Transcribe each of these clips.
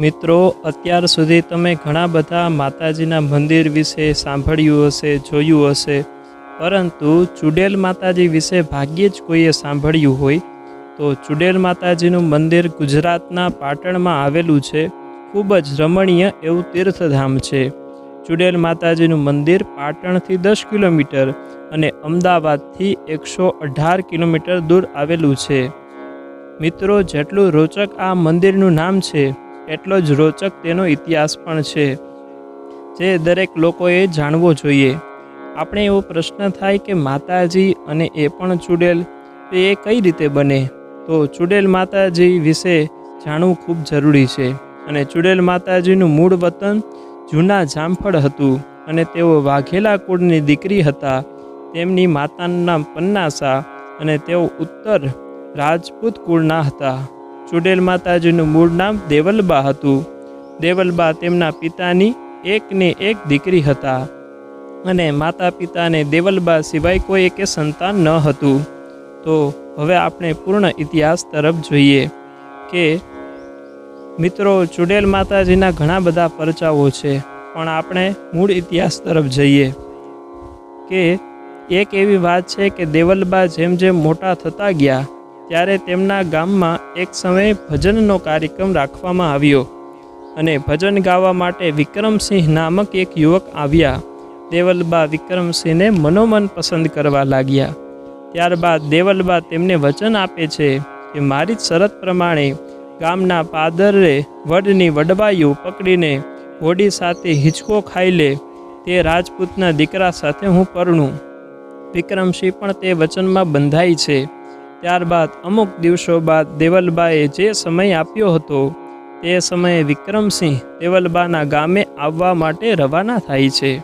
મિત્રો, અત્યાર સુધી તમે ઘણા બધા માતાજીના મંદિર વિશે સાંભળ્યું હશે, જોયું હશે. પરંતુ ચુડેલ માતાજી વિશે ભાગ્યે જ કોઈએ સાંભળ્યું હોય, તો ચુડેલ માતાજીનું મંદિર ગુજરાતના પાટણમાં આવેલું છે. ખૂબ જ રમણીય એવું તીર્થધામ છે. ચુડેલ માતાજીનું મંદિર પાટણથી દસ કિલોમીટર અને અમદાવાદથી એકસો અઢાર કિલોમીટર દૂર આવેલું છે. મિત્રો, જેટલું રોચક આ મંદિરનું નામ છે એટલો જ રોચક તેનો ઇતિહાસ પણ છે, જે દરેક લોકોએ જાણવો જોઈએ. આપણે એવો પ્રશ્ન થાય કે માતાજી અને એ પણ ચૂડેલ, તો એ કઈ રીતે બને? તો ચૂડેલ માતાજી વિશે જાણવું ખૂબ જરૂરી છે અને ચૂડેલ માતાજીનું મૂળ વતન જૂના જામફળ હતું અને તેઓ વાઘેલા કુળની દીકરી હતા. તેમની માતાનું નામ પન્નાસા અને તેઓ ઉત્તર રાજપૂત કુળના હતા. ચુડેલ માતાજીનું મૂળ નામ દેવલબા હતું. દેવલબા તેમના પિતાની એકને એક દીકરી હતા અને માતા પિતાને દેવલબા સિવાય કોઈ એકે સંતાન ન હતું. તો હવે આપણે પૂર્ણ ઇતિહાસ તરફ જોઈએ કે મિત્રો, ચુડેલ માતાજીના ઘણા બધા પરચાઓ છે, પણ આપણે મૂળ ઇતિહાસ તરફ જઈએ કે એક એવી વાત છે કે દેવલબા જેમ જેમ મોટા થતા ગયા ત્યારે તેમના ગામમાં એક સમયે ભજનનો કાર્યક્રમ રાખવામાં આવ્યો અને ભજન ગાવા માટે વિક્રમસિંહ નામક એક યુવક આવ્યા. દેવલબા વિક્રમસિંહને મનોમન પસંદ કરવા લાગ્યા. ત્યારબાદ દેવલબા તેમને વચન આપે છે કે મારી જ શરત પ્રમાણે ગામના પાદરે વડની વડવાયુ પકડીને હોડી સાથે હિંચકો ખાઈ લે તે રાજપૂતના દીકરા સાથે હું પરણું. વિક્રમસિંહ પણ તે વચનમાં બંધાય છે. ત્યારબાદ અમુક દિવસો બાદ દેવલબાએ જે સમય આપ્યો હતો, તે સમયે વિક્રમસિંહ દેવલબાના ગામે આવવા માટે રવાના થાય છે.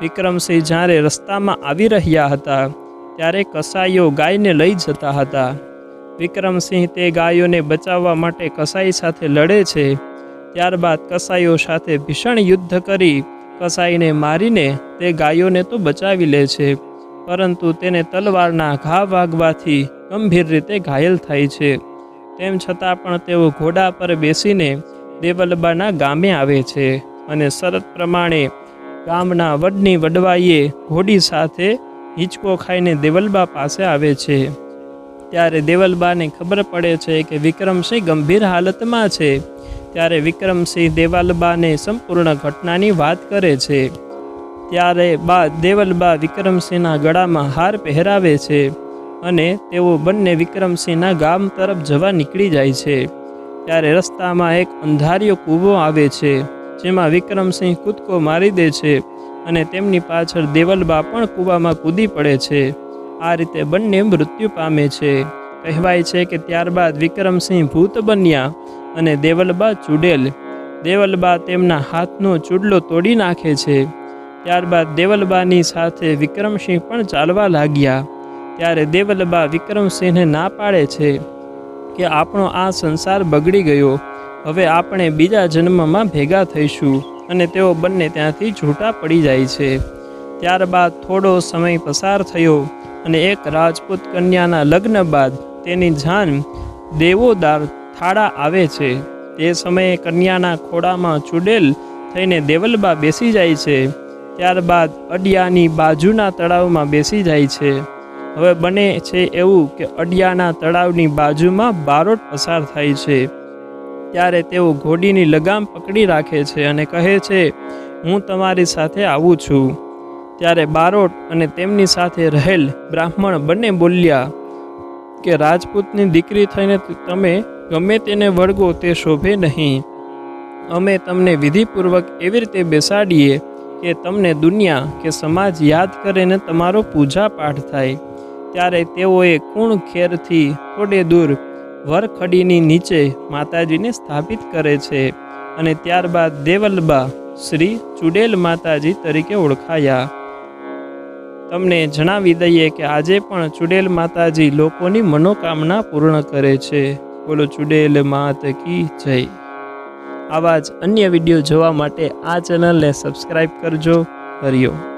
વિક્રમસિંહ જ્યારે રસ્તામાં આવી રહ્યા હતા, ત્યારે કસાઈઓ ગાયને લઈ જતા હતા. વિક્રમસિંહ તે ગાયોને બચાવવા માટે કસાઈ સાથે લડે છે. ત્યારબાદ કસાઈઓ સાથે ભીષણ યુદ્ધ કરી, કસાઈને મારીને તે ગાયોને તો બચાવી લે છે. પરંતુ તેને તલવારના ઘા વાગવાથી ગંભીર રીતે ઘાયલ થાય છે. તેમ છતાં પણ તેઓ ઘોડા પર બેસીને દેવલબાના ગામે આવે છે અને શરત પ્રમાણે ગામના વડની વડવાઈએ ઘોડી સાથે હિંચકો ખાઈને દેવલબા પાસે આવે છે. ત્યારે દેવલબાને ખબર પડે છે કે વિક્રમસિંહ ગંભીર હાલતમાં છે. ત્યારે વિક્રમસિંહ દેવલબાને સંપૂર્ણ ઘટનાની વાત કરે છે. ત્યારે બા દેવલબા વિક્રમસિંહના ગળામાં હાર પહેરાવે છે અને તેઓ બંને વિક્રમસિંહના ગામ તરફ જવા નીકળી જાય છે. ત્યારે રસ્તામાં એક અંધારિયો કૂવો આવે છે, જેમાં વિક્રમસિંહ કૂદકો મારી દે છે અને તેમની પાછળ દેવલબા પણ કૂવામાં કૂદી પડે છે. આ રીતે બંને મૃત્યુ પામે છે. કહેવાય છે કે ત્યારબાદ વિક્રમસિંહ ભૂત બન્યા અને દેવલબા ચૂડેલ. દેવલબા તેમના હાથનો ચૂડલો તોડી નાખે છે. ત્યારબાદ દેવલબાની સાથે વિક્રમસિંહ પણ ચાલવા લાગ્યા. ત્યારે દેવલબા વિક્રમસિંહને ના પાડે છે કે આપણો આ સંસાર બગડી ગયો. હવે આપણે બીજા જન્મમાં ભેગા થઈશું અને તેઓ બંને ત્યાંથી છૂટા પડી જાય છે. ત્યારબાદ થોડો સમય પસાર થયો અને એક રાજપૂત કન્યાના લગ્ન બાદ તેની જાન દેવોદાર થાળા આવે છે. તે સમયે કન્યાના ખોડામાં ચૂડેલ થઈને દેવલબા બેસી જાય છે. ત્યારબાદ અડિયાની બાજુના તળાવમાં બેસી જાય છે. હવે બને છે એવું કે અડિયાના તળાવની બાજુમાં બારોટ પસાર થાય છે. ત્યારે તેઓ ઘોડીની લગામ પકડી રાખે છે અને કહે છે, હું તમારી સાથે આવું છું. ત્યારે બારોટ અને તેમની સાથે રહેલ બ્રાહ્મણ બંને બોલ્યા, કે રાજપૂતની દીકરી થઈને તમે ગમે તેને વળગો તે શોભે નહીં. અમે તમને વિધિપૂર્વક એવી રીતે બેસાડીએ કે તમને દુનિયા કે સમાજ યાદ કરે ને તમારો પૂજા પાઠ થાય. ત્યારે તેઓએ કુણ ખેરથી થોડે દૂર વરખડીની નીચે માતાજીને સ્થાપિત કરે છે અને ત્યારબાદ દેવલબા શ્રી ચુડેલ માતાજી તરીકે ઓળખાયા. તમને જણાવી દઈએ કે આજે પણ ચુડેલ માતાજી લોકોની મનોકામના પૂર્ણ કરે છે. બોલો ચુડેલ માત કી જય. આવા જ અન્ય વીડિયો જોવા માટે આ ચેનલને સબસ્ક્રાઈબ કરજો. હરિયો.